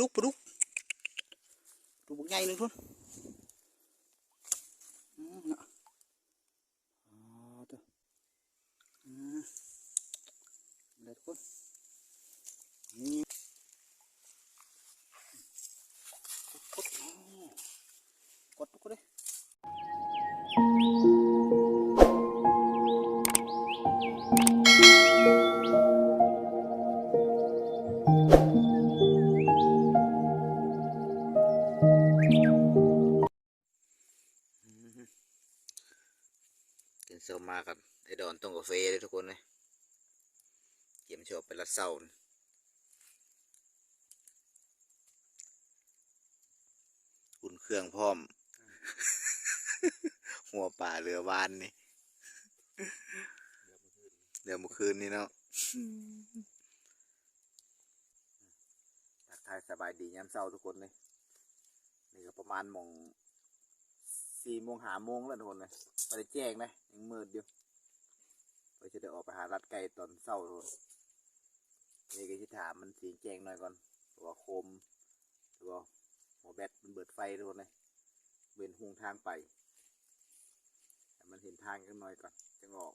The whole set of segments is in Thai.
ดุกปลาดุกดูบุกใหญ่ ไอ้ดอนต้งกาแฟเลยทุกคนเลยเกี่ยมชอบเป็นละเศร้าอุ่นเครื่องพร้อม หัวป่าเรือวานนี่เดี๋ยวเมื่อคืนนี่เนาะทักทายสบายดียามเศร้าทุกคนเลยนี่ก็ประมาณมองสี่โมงหาโมงแล้วทุกคนเลยไปแจ้งนะยังมืดอยู่ ไปจะได้ออกไปหารัดไก่ตอนเช้าทุกคนนี่ก็จะถามมันสีแจงหน่อยก่อนตัวาโคมตัวหัวแบตมันเบิดไฟทุกคนเลยเว้นหุงทางไปแต่มันเห็นทางกันหน่อยก่อนจะออก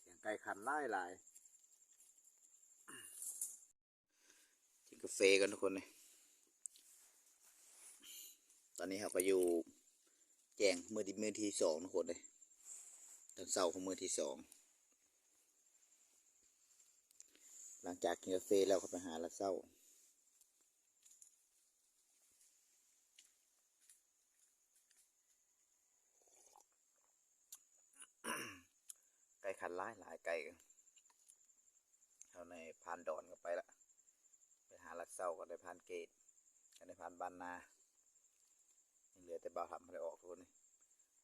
เสียงไก่คันไล่ลายกินกาแฟกันทุกคนเลยตอนนี้เราก็อยู่แจงมือที่มือที่สองทุกคนเลยตอนเสาร์ของมือที่สอง หลังจากกินกาแฟแล้วก็ไปหาละเศร้า ไก่ขันหลายหลายไก่เขาในพานดอนก็ไปละ ไปหาละเศร้าก็ได้พานเกตก็ได้พานบานนายังเหลือแต่บ่าวทำอะไรออกทุกคนนี่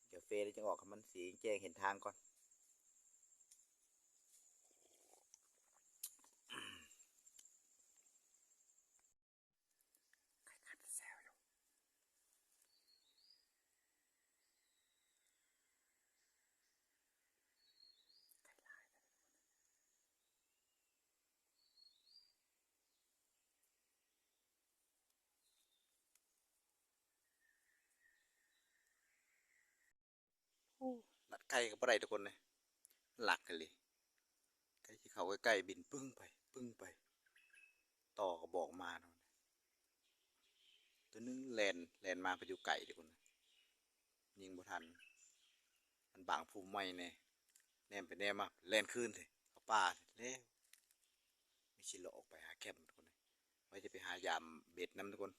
เดี๋ยวเฟซจะออกให้มันสีแจ้งเห็นทางก่อน นัดไก่กับอะไรทุกคนเลยหลักกันเลยไก่ที่เขาใกล้ๆบินปึ้งไป ปึ้งไป ต่อก็บอกมาเนาะตัวนึงแลนแลนมาไปอยู่ไก่ทุกคนยิงบ่ทันมันบางภูมิไม่แน่แนมไปแนมมาแลนขึ้นเลยเขาป่าแล้วไม่ชิลออกไปหาแคมทุกคนเลยไว้จะไปหายามเบ็ดน้ำทุกคน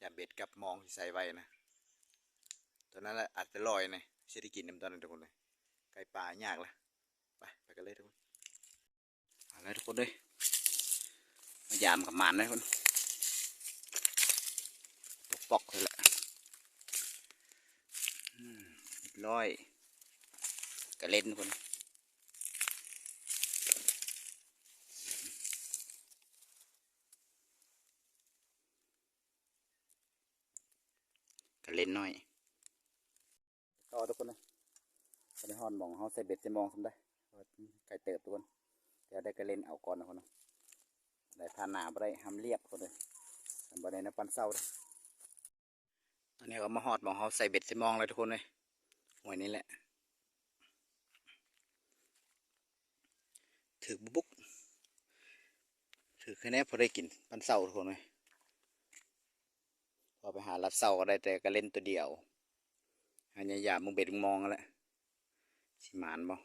ยามเบ็ดกับมองที่ใส่ไว้นะตอนนั้นแหละอาจจะลอยนะ เศรษฐกินน้ำตอนนั้นทุกคนเลยไก่ป่ายากละไปไปกันเลยทุกคนเอาเลยทุกคนเลยมายามกับหมันนะทุกคนปกปอกเลยแหละอืมร้อยกระเล่นทุกคนกระเล่นน้อย ก็ทุกคนนะต อนนี้ฮอนมองเขาใส่เบ็ดใส่มองทำได้ไก่เติบทุกคนเดี๋ยวได้กระเล่นเอาก่อนนะคนนะได้พานหนาบ่ได้ทำเรียบคนเลยทำบ่ได้นะปันเศร้าเด้ตอนนี้ก็มาฮอดมองเขาใส่เบ็ดใส่มองเลยทุกคนเลยหวยนี้แหละถือบุบุกถือแค่นี้พอได้กินปันเศร้าทุกคนเลยพอไปหาลัดเศร้าก็ได้แต่กระเล่นตัวเดียวอันนี้อย่ามึงเบ็ดมึงมองแหละ สิมานบ่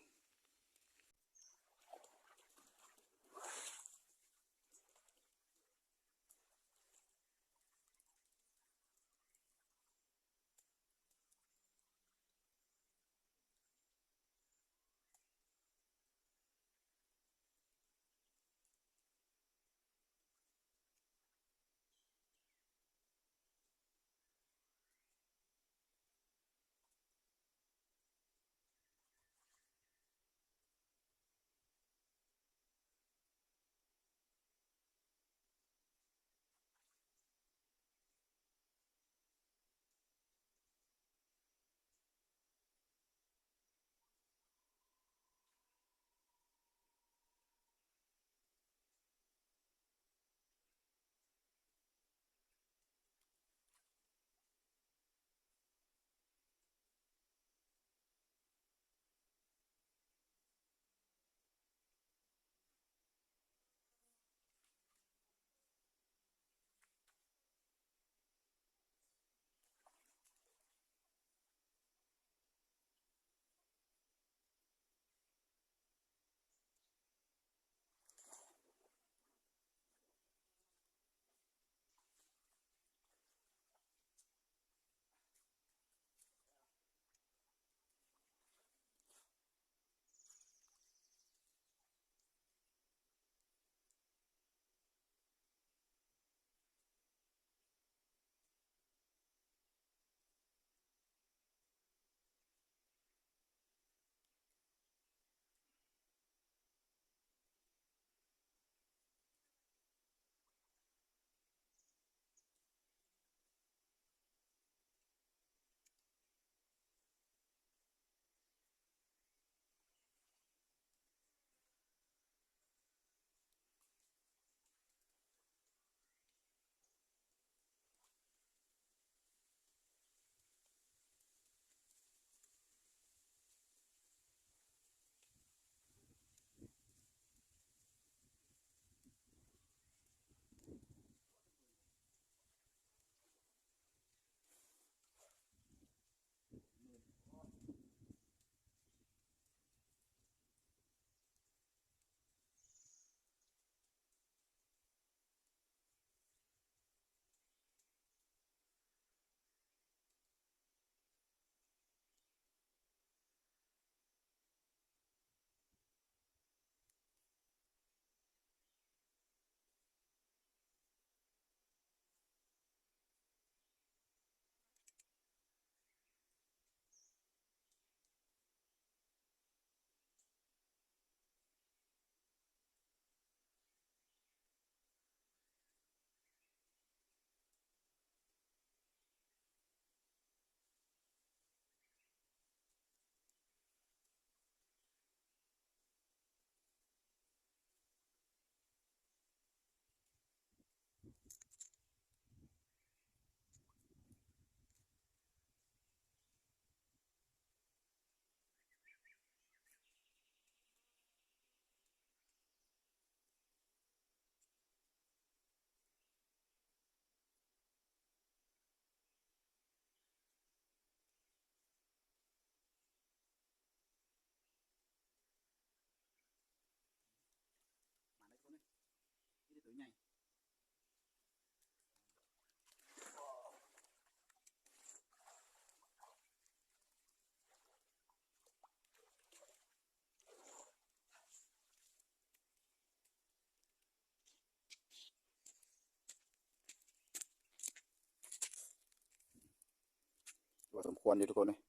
มควรอยู่ทุกคนเลย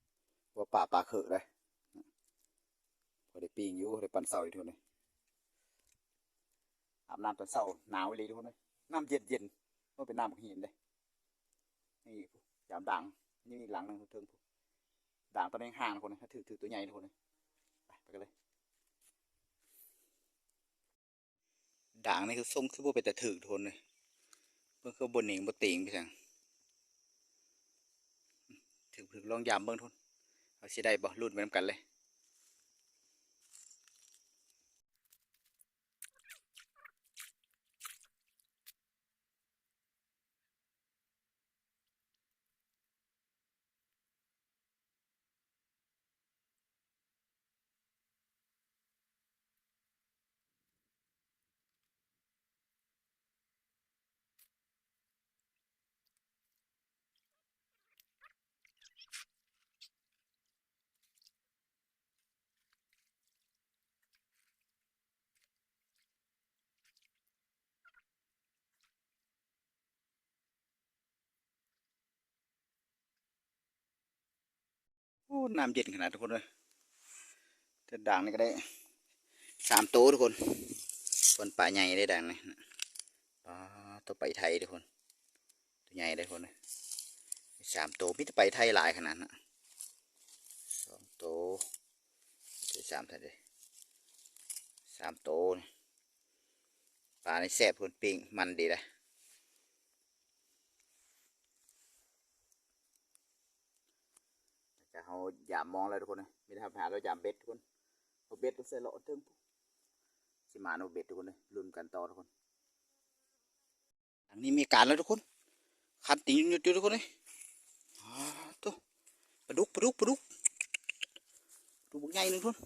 ว่าป่าป่าเขอะเลยพอได้ปีงอยู่ได้ปันเสาอยู่ทุกคนเลยอาบน้ำตอนเสาหนาวเลยทุกคนเลยน้ำเย็นเย็นๆว่าเป็นน้ำของหินเลยนี่ยามด่างนี่หลังนึงเทิงผู้ด่างตอนนี้ห่างทุกคนเลยถือถือตัวใหญ่ทุกคนเลยไปกันเลยด่างนี่คือส้มคือว่เป็นแต่ถือทุกคนเลยเพิ่งคือบนหนิงบนติงไปสั่ง ถึงถึงลองยามเบิ้งทุนเอาสิได้บ่รุ่นไปนำกันเลย น้ำเย็นขนาดทุกคนเลยถ้าด่างนี่ก็ได้สามโตวทุกคนคนป่าใหญ่ได้ด่างนี่ปลาตัวไปไทยทุกคนตัวใหญ่ได้ทุกคนเลยสามโตวมิตรไปไทยหลายขนาดนะสองโตวเดี๋ยวสามเท่าไหร่สามโตวนี่ปลาในแซ่บคนปิ้งมันดีเลย จะ เอายามมองเลยทุกคนเลยไม่ได้ทหาเรายามเบ็ดทุกคนเอาเบ็ดตัวเสร็จแล้วเอาเทิงสิมาเอาเบ็ดทุกคนเลยลุ้นกันต่อทุกคนอันนี้มีการแล้วทุกคนคันติงยุดอยู่ทุกคนเลยอ้าวตัวปลาดุกปลาดุกปลาดุกดุกบักใหญ่หนึ่งทุกคน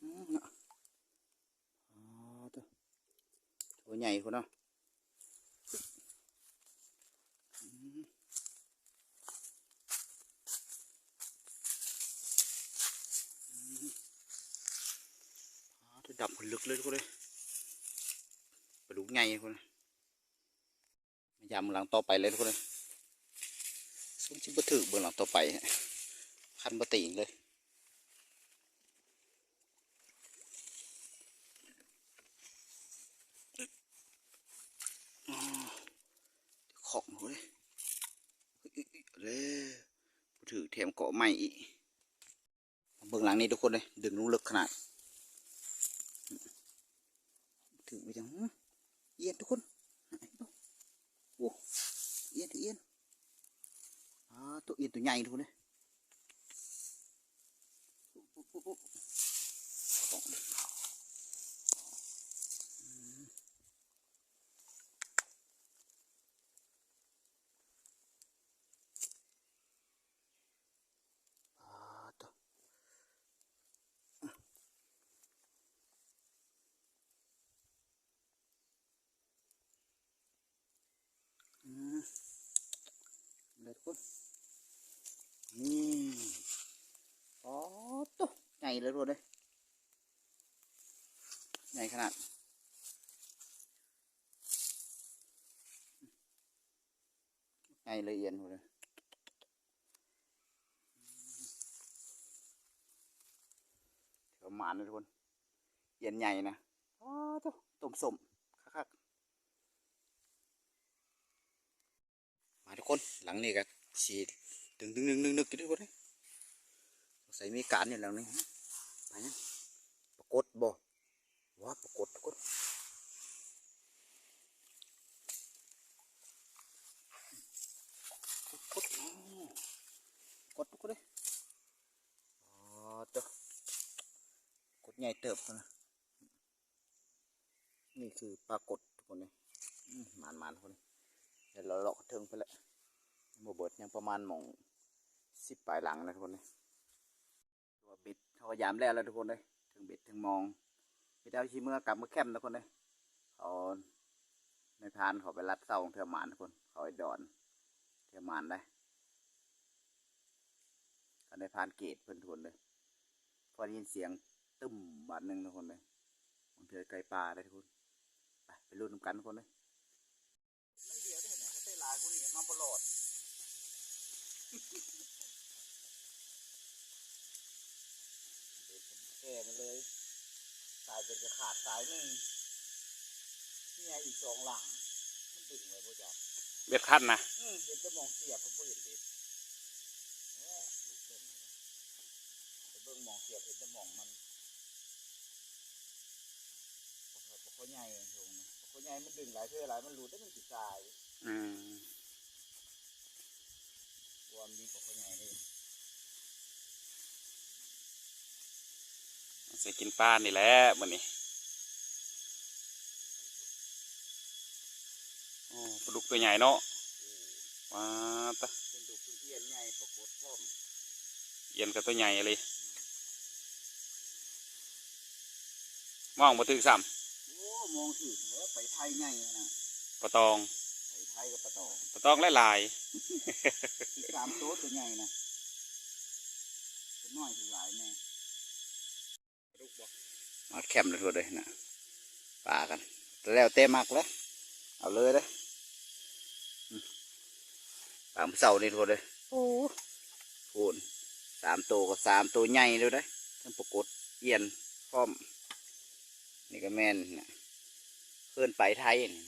อืมน่ะอ้าวตัวใหญ่ทุกคนเนาะ ดับผลลึกเลยทุกคนเลยปลาดุกใหญ่ทุกคนมายามหลังต่อไปเลยทุกคนเลยซึ่งชิบะถือเบื้องหลังต่อไปฮะคันบะติงเลยอ๋อของเลยเลยถือแถมเกาะใหม่อีกเบื้องหลังนี้ทุกคนเลยดึงลงลึกขนาด ถึงไปจังหึเอียนทุกคนหายไปโอ้เอียนเอียนอ่าตัวเอียนตัวใหญ่ทุกคนเลยโอ้โอ้โอ้โอ้ของอืมอ่าตัวอืมเลยทุกคนนี่อ๋อ ตัวใหญ่เลยทุกคนเลยใหญ่ขนาดใหญ่เลยเอียนหมดเลยเดี๋ยวหมานเลยทุกคนเอียนใหญ่นะอ๋อตัวต้มสมคักๆมาทุกคนหลังนี้ก็สีดึงดึงดึงดึงดึงกันทุกคนเลยสงสัยมีการอยู่หลังนี้ไปนะปรากฏบ่ว้าปรากฏทุกคนกดกดอ๋อกดทุกคนเลยอ๋อตัวกดใหญ่เติบนะนี่คือปรากฏทุกคนเลยอืมหมานหมานทุกคนเลยเดี๋ยวเราเลาะเทิงไปแล้วโมเบิดยังประมาณหมองสิบปลายหลังนะทุกคนเลยตัว บิดเขาพยายามแล้วแล้วทุกคนเลยถึงบิดถึงมองพี่ดาวชีเมื่อกลับมาแคมทุกคนเลยเขาในพานเขาไปรัดเสาของเทอหมานทุกคนเขาไอ้ดอนเทอหมานได้ก็ในพานเกตเพื่อนทุนเลยพอได้ยินเสียงตึ้มบาดหนึ่งทุกคนเลยบางเทือไก่ปลาได้ทุกคนไปไปรุ่นกันทุกคนเลยไม่เดียวได้เห็นไหมเขาเตะลายพวกนี้มาบลอด ก่มาเลยสายเป็นจะขาดสายหนึ่งนี่ไงอีกสองหลัง มันดึงไว้พ่อจ๋าเบ็ดคันนะอืมเห็นจะมองเสียบเพราะบ่เห็นเด็ดเอ้อลูกเล่นเลยแต่เบิ่งมองเสียบเห็นจะมองมันปะเขาใหญ่ตรงนะปะเขาใหญ่มันดึงหลายเท่าหลายมันหลุดได้วมันสิสาย อืมรวมดีกว่าเขาใหญ่เลย สิกินปลานี่แหละมื้อนี้โอ้ปลาดุกตัวใหญ่เนาะว้าตะเป็นดุคือเอียนใหญ่ปรากฏพร้อมเอียนกับตัวใหญ่เลยมองบ่ถึงซ้โอ้มองถึงแล้วไปไทยใหญ่นะำปลาตองไปไทยกับปะตองปลาตองหลายอีกสามตัวตัวใหญ่นะตัวน้อยถึงหลายแน่ๆดุกบ่ มาแคมเลยทุกคนเลยนะปลากันแล้วเต้มักแล้วเอาเลยเลยอืมปลาเสานี่ทุกคนเลยโอ้พูนสามตัวกับสามตัวใหญ่เลยได้อทั้งปรากฏเอียนพร้อม นี่ก็แม่นนะเพื่อนไปไทยนี่นะ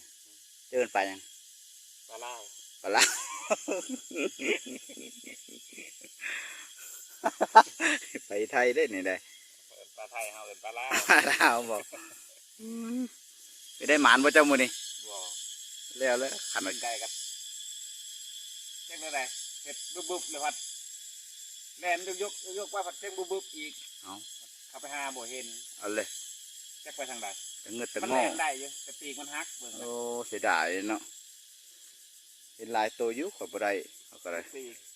เดินไปยังปลาล่าปลาละไปไทยได้นี่ได้เอิ้น ปลาไทยเฮาเอิ้นปลาล่าดาวบอกไปได้หมานบ่เจ้ามือนี่บ่แล้วแล้วขันกินได้ครับเจ๊งได้เฮ็ดบึบๆเลยพัดแล่นยกๆยกๆว่าพัดเจ๊งบึบๆอีกเอาเข้าไปหาบ่เห็นเอาเลยจักไปทางใดแต่เงิดแต่มันงอแล่นได้อยู่แต่ปีกมันหักเบิ่งโอ้เสียดายเนาะเห็นหลายตัวอยู่ขอยบ่ได้เอาก็ได้ปีก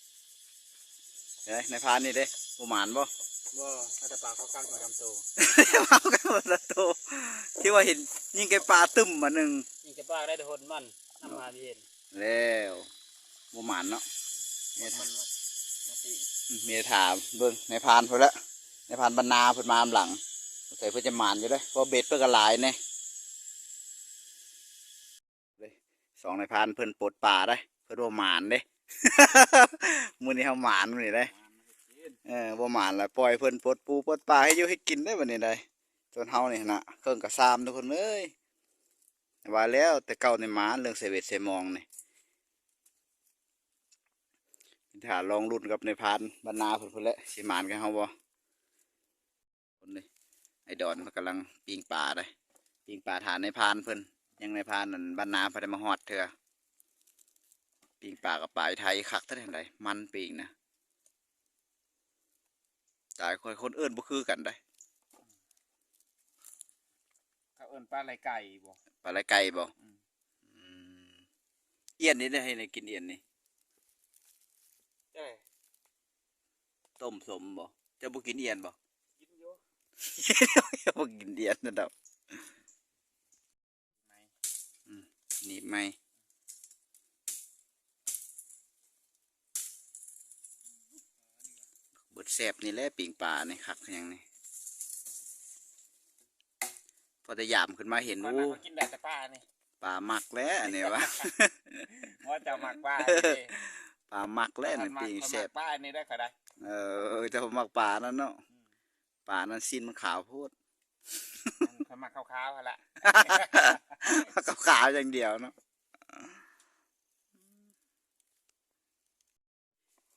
เฮ้ยในพานนี่เด้บ่หมานบ่บ่ถ้าจะปลาเขากั้งมาทำโตเอากันหมดละตัวที่ว่าเห็นยิงไก่ปลาตึมมาหนึ่งนี่จะปลาได้ทุกคนมันน้ำมาเห็นแล้วบ่หมานเนาะเมียมัถานมาตีเมียถามเบิ่งในพานเพิ่นละในพานบรรณาเพิ่นมาอำหลังใส่เพิ่นจะหมานอยู่เด้อเพราะเบ็ดเพิ่นก็หลายแน่เลยสองในพานเพิ่นปลดป่าได้เพิ่นว่าหมานเด้ มื้อนี้เฮาหมานมื้อนี้ได้เออบ่หมานละปล่อยเพิ่นปลดปูปลดปลาให้อยู่ให้กินได้บัดนี้ได้จนเฮานี่นะเครื่องกระซามทุกคนเอ้ยว่าแล้วแต่เก่าในหมาเรื่องเสเวตเสมองนี่ถ้าลองรุ่นกับในพานบรรณาเพิ่นพุ่นแหละสิหมานกันเฮาบ่คนนี้ไอ้ดอนมันกำลังปิงปลาได้ปิงปลาฐานในพานเพิ่นยังในพานนั่นบรรณาเพิ่นได้มาฮอดเถื่อ ปิงปลากับปลาไทยคักเท่าใดมันปิงนะตายคนคนเอื่นบ่คือกันได้เขาเอิ้นปลาไหลไก่บ่ปลาไหลไก่บ่อืมอืมเอียนนี่ได้ให้ในกินเอียนนี่ใช่ต้มสมบ่เจะบ่กินเอียนบ่กินอยู่เจ้าบ่กินเอียนนั่นดอกไหนนี่ไหม แซ่บนี่แหละปิ่งปลานี่คักคือหยังนี่พอจะยามขึ้นมาเห็นมันโอ้น่ะเขากินได้แต่ปลานี่ปลามักแล้วอันนี่วะว่าจะมักปลาปลามักแล้วนั่นปิ่งเขาแซ่มับกปลานี่ได้ก็ได้เออเจะมักปลานั่นเนาะปลานั้นสิ้นมันขาวโพูดเขามักขาวๆหั่นล่ะก็ขาวอย่างเดียวเนาะ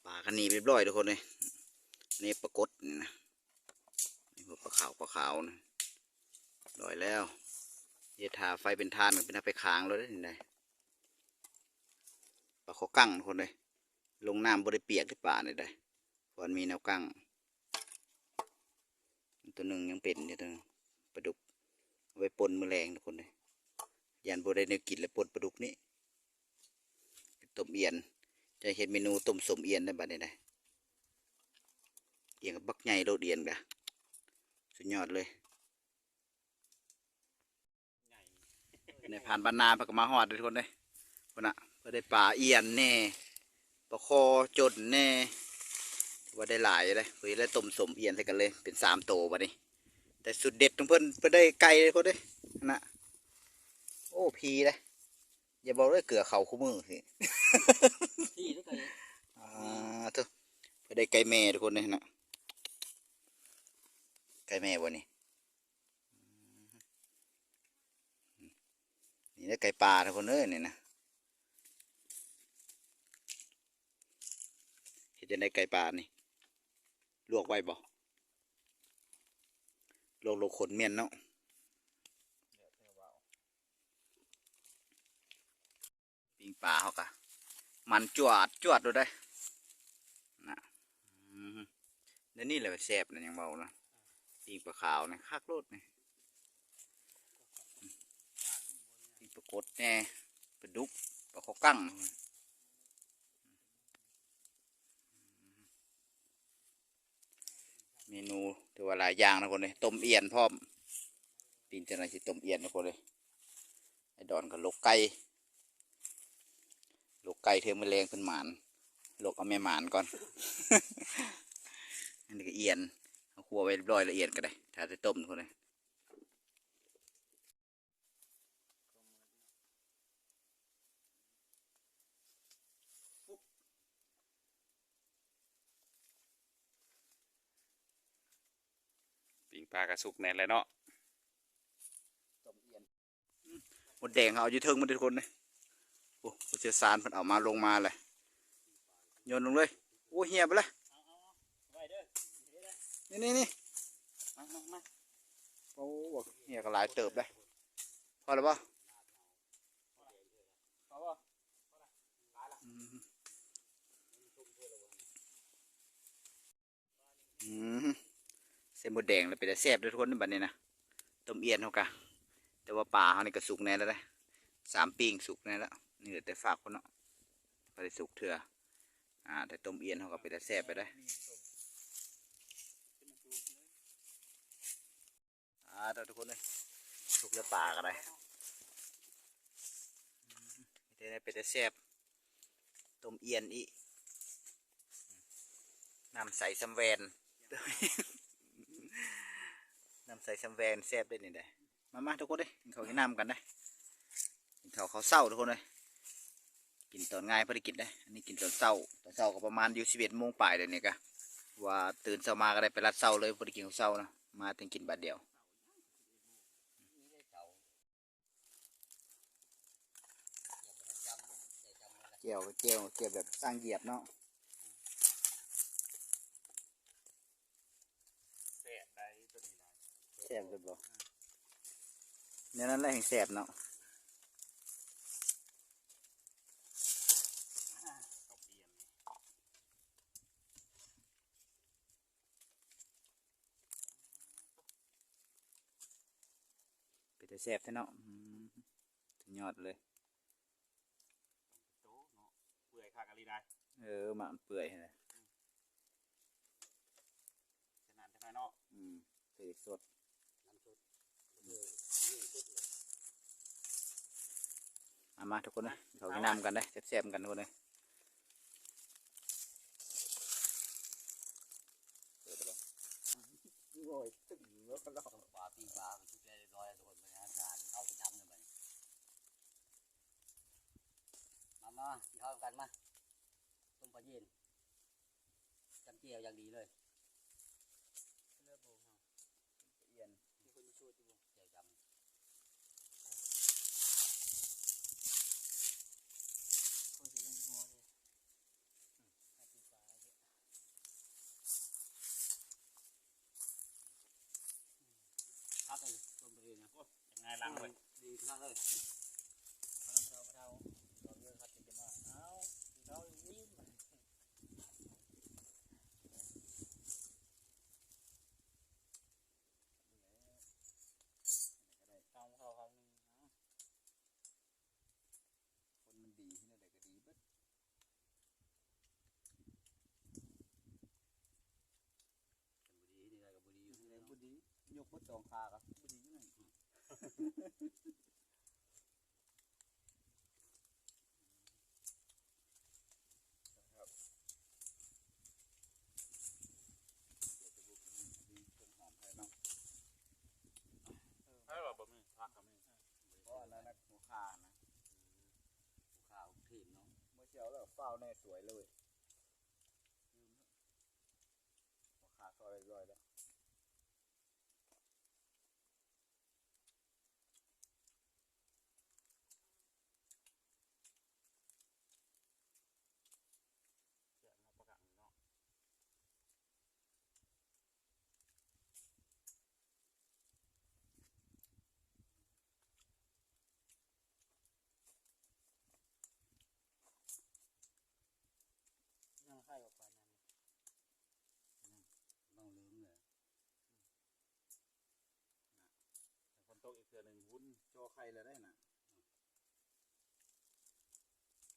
ปลากันหนีเรียบร้อยทุกคนเลย นี่ปลากดนี่นะนี่พวกปลาขาวปลาขาวนะร้อยแล้วเยทาไฟเป็นทานเป็นอาไปค้างแล้วได้ยังไงปลาขอกั้งคนเลยลงน้ำบริเปียกที่ป่าเลยได้เพราะมันมีแนวกั้งตัวหนึ่งยังเป็นอยู่ตัวนึงปลาดุกเอาไปปนแมลงทุกคนเลยยันบได้แนวกินและปนปลาดุกนี่ต้มเอียน จะเห็นเมนูต้มสมเอียนได้บัดนี้ได้ เอียนกับบักใหญ่โลดเอียนกะสุดยอดเลยในผ่านบรรนาเพนก็มาหอดเลยทุกคนเลยคนน่ะเพื่อได้ปลาเอียนแน่ปลาคอจนแน่ว่าได้หลายเลยเพื่อได้ต้มสมเอียนใส่กันเลยเป็นสามโตบัดนี้แต่สุดเด็ดของเพิ่นเพิ่นได้ไก่เลยเพิ่นเด้นะโอ้พีเลยอย่าบอกเลยเกลือเขาคู่มือสิที่ทุกคนอ่าาเถอะไปได้ไก่แม่ทุกคนเลยนะ ไก่แม่วะนี่นี่ได้ไก่ป่าทุกคนเอ้ยนี่นะเห็นจะได้ไก่ป่านี่ลวกไว้บ่ลวกลวกขนเมียนเนาะปิงปลาเขากะมันจวดจวดดูได้นะเดี๋ยวนี้แหละแซ่บนะยังเบานะ ปิงปลาขาวนะคักโลดนี่ปิงปลากดแน่ปลาดุกปลาข้อกั้งเมนูถือว่าหลายอย่างนะคนเลยต้มเอียนพร้อมปิงจะไหนสิต้มเอียนนะคนเลยไอ้ดอนกับลกไก่ลูกไก่เทอมแมลงเป็นหมานลูกเอาแม่หมานก่อน อันนี้ก็เอียน คั่วไว้เรียบร้อยละเอียดก็ได้ถ้าจะต้มคนเลยปิงปลากระสุกแน่เลยเนาะหมดแดงเขาอาอยู่เทิงมาทุกคนเลยโอ้ผู้เชี่ยวชาญเพิ่นเอามาลงมาเลยโยนลงเลย โอ้เหียไปเลย นี่นี่นี่มามามาโอ้เหียก็หลายเติบเลยพอแล้วป่ะเอาบ่อืมอืมเส้นหมดแดงแล้วเป็นแต่แซ่บด้วยทุกคนในบัดนี้นะต้มเอียนเขากะแต่ว่าปลาเขานี่ก็สุกแน่แล้วได้สามปิ้งสุกแน่แล้วนี่เหลือแต่ฝากคนเนาะก็ได้สุกเถื่ออ่าแต่ต้มเอียนเขาก็เป็นแต่แซ่บไปได้าเดี๋ยวทุกคนเลยสุกแล้วปลาก็ได้อืมนี่ได้เป็นแต่แซ่บต้มเอียนอีน้ำใสซัมแวนน้ำใสซัมแวนแซ่บได้นี่ได้มามาทุกคนเลยกินข้าวกินน้ำกันได้กินข้าเขาเศร้าทุกคนเลยกินตอนง่ายพอด้กินได้อันนี้กินตอนเศร้าตอนเศร้าก็ประมาณอยู่สิบเอ็ดโมงปลายเลยวนี่กะว่าตื่นเช้ามาก็ได้ไปรัดเศร้าเลยพอด้กินข้าเศร้านะมาถึงกินบัดเดียว กี่ยวเกี่ยวเกี่ยวแบบสร้างเหยียบเนาะแซ่บได้ตัวนี้ได้แสบเลยบ่เนี่ยนั่นแหละแห่งแสบเนาะตบเอียนนี่เป็นแต่แสบแท้เนาะอืมสุดยอดเลย โตเนาะ เปื่ออะได้เออหมามันเปื่อยเลยขนาดจะน้อยเนาะอืมเผ็ดสดมามาทุกคนนะเขากินน้ำกันได้แซ่บๆกันทุกคนเลยโอยตึงแล้วก็รอปลาปีปลาทุกเรียบร้อยทุกคนไปนะจานเข้าประจำเลยมามาที่เข้ากันมา ต้มปลาเย็นจำเจียวอย่างดีเลยเลิกโบกเฮาเอียนมีคนมาช่วยอยู่บ่เจียวจำคนสิเล่นหัวเลยให้ปีฟ้าเยอะพักเลยต้มปลาเย็นนะยังไงลังเลยดีพักเลย เราเราเราเรื่องคัดจะมาเอาเรายิ้มตามเขาเขาหนึ่งนะ คนมันดีที่นั่นแต่ก็ดีเบิด บุดีนี่อะไรกับบุดีอยู่ที่ เลย ไหน บุดี ยกพุทสองขาครับบุดีอยู่นั่นดีต้นหอมไทยเนาะเฮ้ยว่าบ่มีพักก็มีเพราะอันนั้นนะหัวขานะข้าทีมเนาะเมื่อเช้าแล้วเฝ้าแน่สวยเลยซอยเรียร้อยแล้ว เสียงมาประกาศเนาะ ยังไข่ออกไปนั่นต้องลืมเลย แต่คนโตก อีกเทื่อหนึ่งวุ้นจ่อไข่แล้วได้น่ะ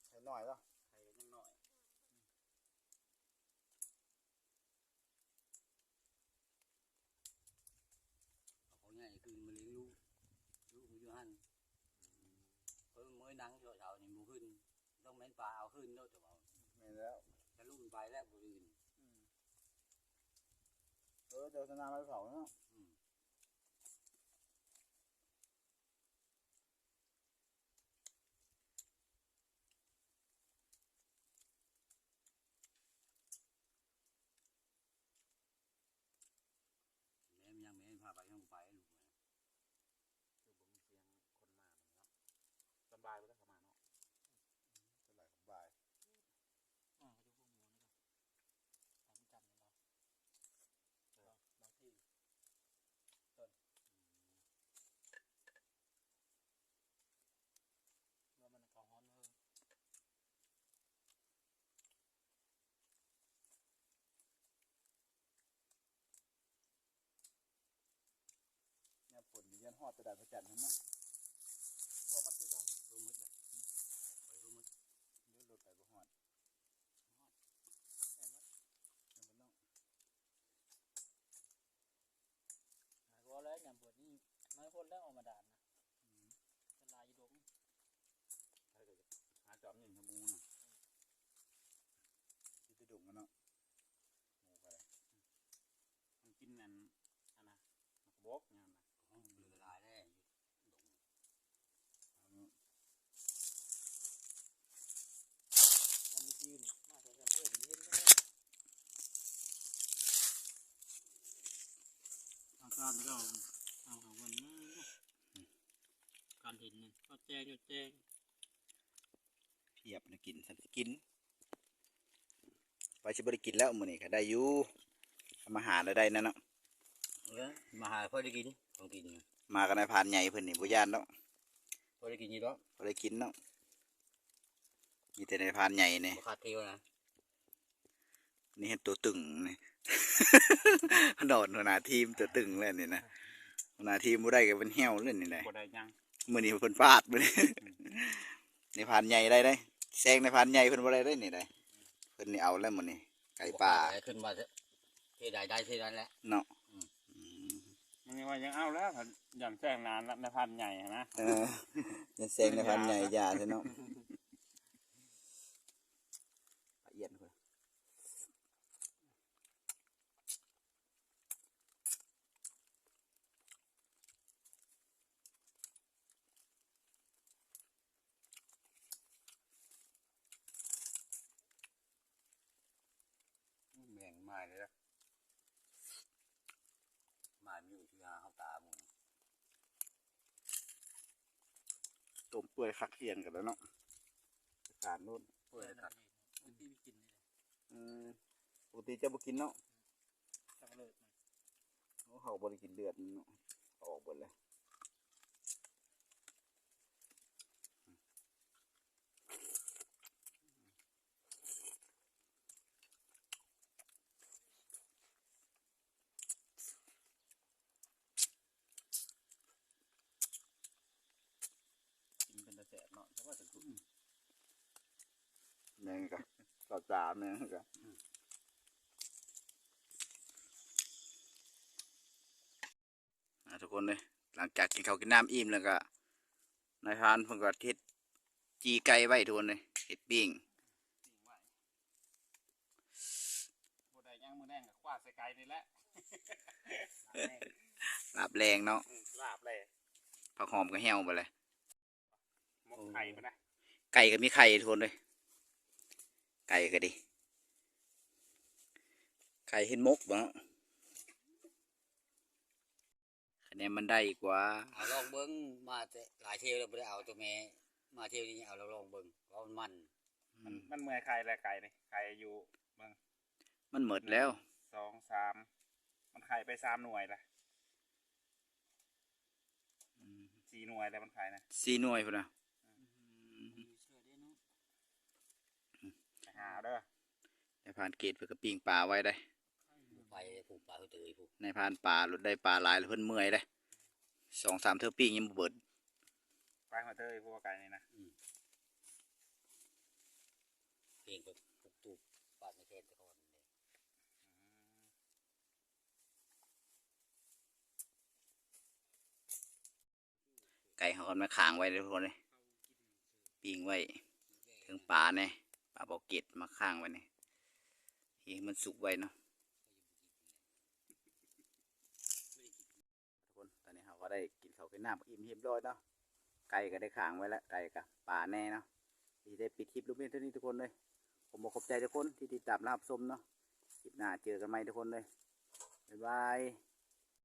ไข่น้อยแล้วไข่ยังน้อยเขาใหญ่คือมาเลี้ยงลูกลูกมันอยู่หันเพิ่ง mới nắng cho chào thì mua ขึ้นต้องแม่นปลาเอาขึ้นแล้วจะเอาแม่นแล้วจะลูกมันไปแล้วบุรีนเออเจ้าสนามไปเผาเนาะ อืม แม่มันยังแม่นพาไปยังบ่ไปลูกมัน คือผมมีเสียงคนมามันเนาะสบายไปแล้วเข้ามาเนาะ เท่าไหร่ของบ่าย อ่าเขาจะพวกหมูนี่ก็ทำจันเลยเราบางที่ต้นว่ามันเขาฮ้อนเพิ่ม เนี่ย ฝนนี่ยันฮอดตะดานพระจันทร์นั่นเนาะว่ามันคือกันรู้มืดเลยไปรู้มืดเดี๋ยวรถไปบ่ฮอดแม่นมัดเดี๋ยวมันเนาะหายว่าแล้วยามปวดนี่น้อยคนแล้วออกมาด่านนะจะลายดงใช่ก็จะหาจอมยิงขมูนะที่ไปดุงกันเนาะหมูไปเลยมันกินอันอันนะมันกระบอกงานนะ อ๋อเรือลายแน่ดง เอาเนาะ มันมีจีนมากกว่ากันเพื่อนเย็นก็ได้ อาการก็เอาของมันมาการ เห็นนั่นก็แจ้งก็แจ้งเพียบนะกินสันสิกิน ไปสิบ่ได้กินแล้วมื้อนี้ก็ได้อยู่ทำอาหารแล้วได้นั่นเนาะเออมาหาพอได้กินของกินมากันในพานใหญ่เพิ่นนี่บ่ย่านเนาะพอได้กินยี่ดอกบ่ได้กินเนาะมีแต่ในพานใหญ่นี่บ่ขาดเที่ยวนะนี่เห็นตัวตึงนี่โดดหัวหน้าทีมตัวตึงเลยนี่นะหัวหน้าทีมบ่ได้ก็เป็นเหี่ยวเลยนี่นะบ่ได้ยัง มื้อนี้เพิ่นฟาดมื้อนี้ในพานใหญ่ได้ได้แซงในพานใหญ่เพิ่นบ่ได้ได้นี่ได้เพิ่นนี่เอาแล้วมื้อนี้ไก่ป่าบ่ขดอะไรขึ้นมาเถอะเทใดได้เทนั้นแหละเนาะมันยังว่ายังเอาแล้วถ้าอย่างแจ้งนานแล้วในพันใหญ่อะนะเอออย่าแซงในพานใหญ่อย่าซะเนาะละเอียดพุ่น แม่งไม้เลยนะไม้มีอยู่ที่หาเขาตามึง ต้ มเปื่อยคักเอียนกันแล้วเนาะการนู่นเพื่อตัดมันที่มีกลิ่นเลยอืมปกติจะบ่กินเนาะจังเลยมันโอ้เขาบ่ได้กินเลือดเนาะเอาออกหมดเลยกินเป็นตะแสบเนาะเพราะว่าถึงทุนแม่งกะสอบสามแม่งกะอ่าทุกคนเลยหลังจากกินข้าวกินน้ำอิ่มแล้วก็นายพรานเพิ่งก็เฮ็ดจีไก่ไว้ทุกคนเลยเฮ็ดปิ้งสิ่งไว้บ่ได้ยังมือแดงกับคว้าใส่ไก่นี่แหละลาบแรงเนาะอืมลาบเลยผักหอมก็แห้วไปเลยหมกไข่ไปนะไก่ก็มีไข่ทุกคนเลย ไก่ก็ดี ไก่เห็นมกบ่คะแนนมันได้อีกว่าเอาลองเบิ้งมาแต่หลายเที่ยวเราไม่ได้เอาตัวแม่มาเที่ยวนี้เอาเราลองเบิ้งเพราะมันมันมันมือนไข่และไก่นี่ไข่อยู่เมันหมดแล้วสองสามมันไข่ไปสามหน่วยละสี่หน่วยแล้วมันไข่นะสี่หน่วยพุ่นนะ พรานเกตเพื่อกระปิงปลาไว้ได้ไปผูกปลาเขาเตยผูกในพรานปลาหลุดได้ปลาหลายแล้วเพิ่นเมื่อยได้สองสามเท่าปิ้งยังบ่เบิดไปมาเตยพวกไก่นี่นะเพลงไปปลูกตูบปาดในเขตตะกอนเลยไก่เขาก็มาค้างไว้เลยทุกคนเลยปิ้งไว้ถึงปลาเนี่ยปลาบอกเกตมาค้างไว้เนี่ยให้ มันสุกไวเนาะทุกคนตอนนี้เขาก็ได้กินข้าเป็นหน้าอิ่มเรียบร้อยเนาะไก่ก็ได้ขางไว้แล้วไก่กับป่าแน่เนาะที่ได้ปิดคลิปรูกเมียเท่านี้ทุกคนเลย ผมบอกขอบใจทุกคนที่ติดตามรับชมเนาะคลิปหน้าเจอกันใหม่ทุกคนเลยบ๊ายบาย